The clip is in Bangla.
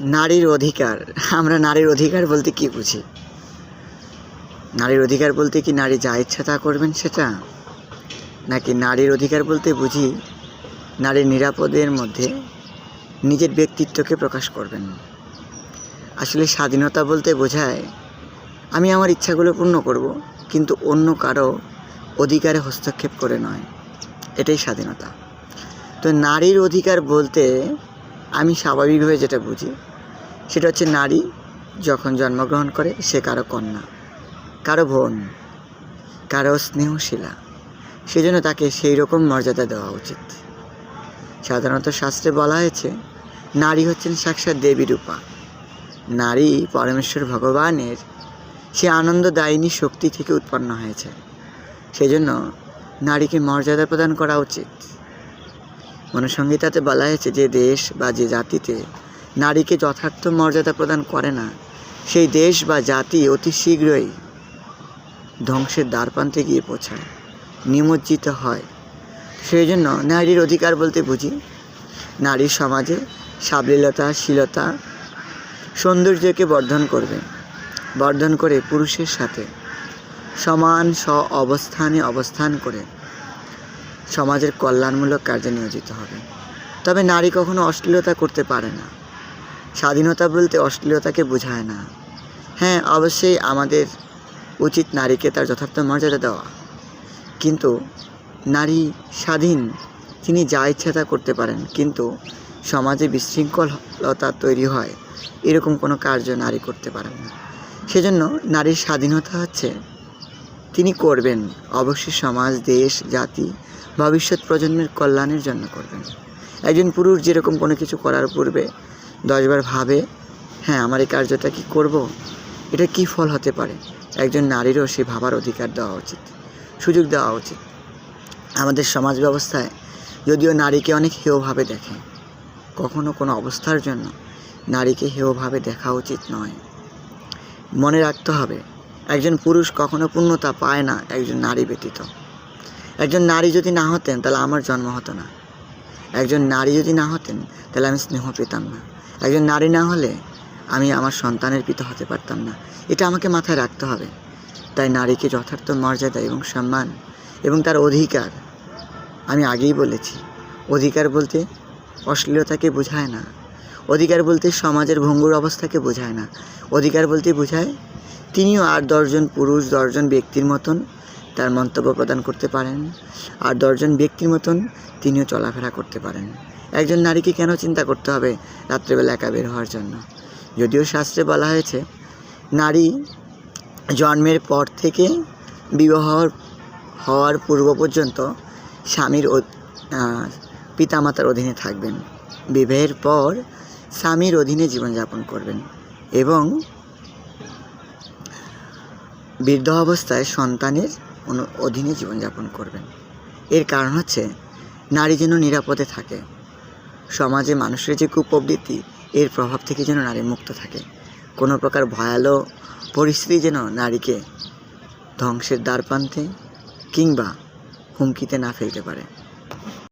নারীর অধিকার। আমরা নারীর অধিকার বলতে কি বুঝি? নারীর অধিকার বলতে কি নারী যা ইচ্ছা তা করবেন সেটা? নাকি নারীর অধিকার বলতে বুঝি নারীর নিরাপদের মধ্যে নিজের ব্যক্তিত্বকে প্রকাশ করবেন? আসলে স্বাধীনতা বলতে বোঝায়, আমি আমার ইচ্ছাগুলো পূর্ণ করব, কিন্তু অন্য কারও অধিকারে হস্তক্ষেপ করে নয়। এটাই স্বাধীনতা। তো নারীর অধিকার বলতে আমি স্বাভাবিকভাবে যেটা বুঝি, সেটা হচ্ছে নারী যখন জন্মগ্রহণ করে, সে কারও কন্যা, কারও বোন, কারও স্নেহশীলা। সেজন্য তাকে সেই রকম মর্যাদা দেওয়া উচিত। সাধারণত শাস্ত্রে বলা হয়েছে, নারী হচ্ছেন সাক্ষাৎ দেবী রূপা। নারী পরমেশ্বর ভগবানের সে আনন্দদায়িনী শক্তি থেকে উৎপন্ন হয়েছে। সেজন্য নারীকে মর্যাদা প্রদান করা উচিত। মনুসংহিতাতে বলা হয়েছে যে দেশ বা যে জাতিতে নারীকে যথার্থ মর্যাদা প্রদান করে না, সেই দেশ বা জাতি অতি শীঘ্রই ধ্বংসের দ্বারপ্রান্তে গিয়ে পৌঁছায়, নিমজ্জিত হয়। সেই জন্য নারীর অধিকার বলতে বুঝি, নারী সমাজে সাবলীলতা, শীলতা, সৌন্দর্যকে বর্ধন করবে, বর্ধন করে পুরুষের সাথে সমান স্ব অবস্থানে অবস্থান করে। সমাজের কল্যাণমূলক কার্যে নিয়োজিত হবে। তবে নারী কখনো অশ্লীলতা করতে পারে না। স্বাধীনতা বলতে অশ্লীলতাকে বোঝায় না। হ্যাঁ অবশ্যই আমাদের উচিত নারীকে তার যথার্থ মর্যাদা দেওয়া। কিন্তু নারী স্বাধীন, তিনি যা ইচ্ছা তা করতে পারেন। কিন্তু সমাজে বিশৃঙ্খলতা তৈরি হয়, এরকম কোনো কার্য নারী করতে পারেন না। সেজন্য নারীর স্বাধীনতা হচ্ছে তিনি করবেন। অবশ্যই সমাজ, দেশ, জাতি, ভবিষ্যৎ প্রজন্মের কল্যাণের জন্য করবেন। একজন পুরুষ যেরকম কোনো কিছু করার পূর্বে দশবার ভাবে হ্যাঁ আমার এই কার্যটা কি করব? এটা কি ফল হতে পারে? একজন নারীরও সে ভাবার অধিকার দেওয়া উচিত, সুযোগ দেওয়া উচিত। আমাদের সমাজ ব্যবস্থায় যদিও নারীকে অনেক হেয়ভাবে দেখে, কখনো কোনো অবস্থার জন্য নারীকে হেয়ভাবে দেখা উচিত নয়। মনে রাখতে হবে একজন পুরুষ কখনো পূর্ণতা পায় না একজন নারী ব্যতীত। একজন নারী যদি না হতেন, তাহলে আমার জন্ম হতো না। একজন নারী যদি না হতেন, তাহলে আমি স্নেহ পেতাম না। একজন নারী না হলে আমি আমার সন্তানের পিতা হতে পারতাম না। এটা আমাকে মাথায় রাখতে হবে। তাই নারীকে যথার্থ মর্যাদা এবং সম্মান এবং তার অধিকার আমি আগেই বলেছি। অধিকার বলতে অশ্লীলতাকে বোঝায় না। অধিকার বলতে সমাজের ভঙ্গুর অবস্থাকে বোঝায় না। অধিকার বলতে বোঝায় তিনিও আর দশজন পুরুষ, দশজন ব্যক্তির মতন তার মন্তব্য প্রদান করতে পারেন। আর দশজন ব্যক্তির মতন তিনিও চলাফেরা করতে পারেন। একজন নারীকে কেন চিন্তা করতে হবে রাত্রেবেলা একা বের হওয়ার জন্য? যদিও শাস্ত্রে বলা হয়েছে, নারী জন্মের পর থেকে বিবাহ হওয়ার পূর্ব পর্যন্ত স্বামীর পিতামাতার অধীনে থাকবেন। বিবাহের পর স্বামীর অধীনে জীবনযাপন করবেন এবং বৃদ্ধ অবস্থায় সন্তানের অধীনে জীবনযাপন করবেন। এর কারণ হচ্ছে, নারী যেন নিরাপদে থাকে। সমাজে মানুষের যে কুপ্রবৃত্তি, এর প্রভাব থেকে যেন নারী মুক্ত থাকে। কোনো প্রকার ভয়ালো পরিস্থিতি যেন নারীকে ধ্বংসের দ্বারপ্রান্তে কিংবা হুমকিতে না ফেলতে পারে।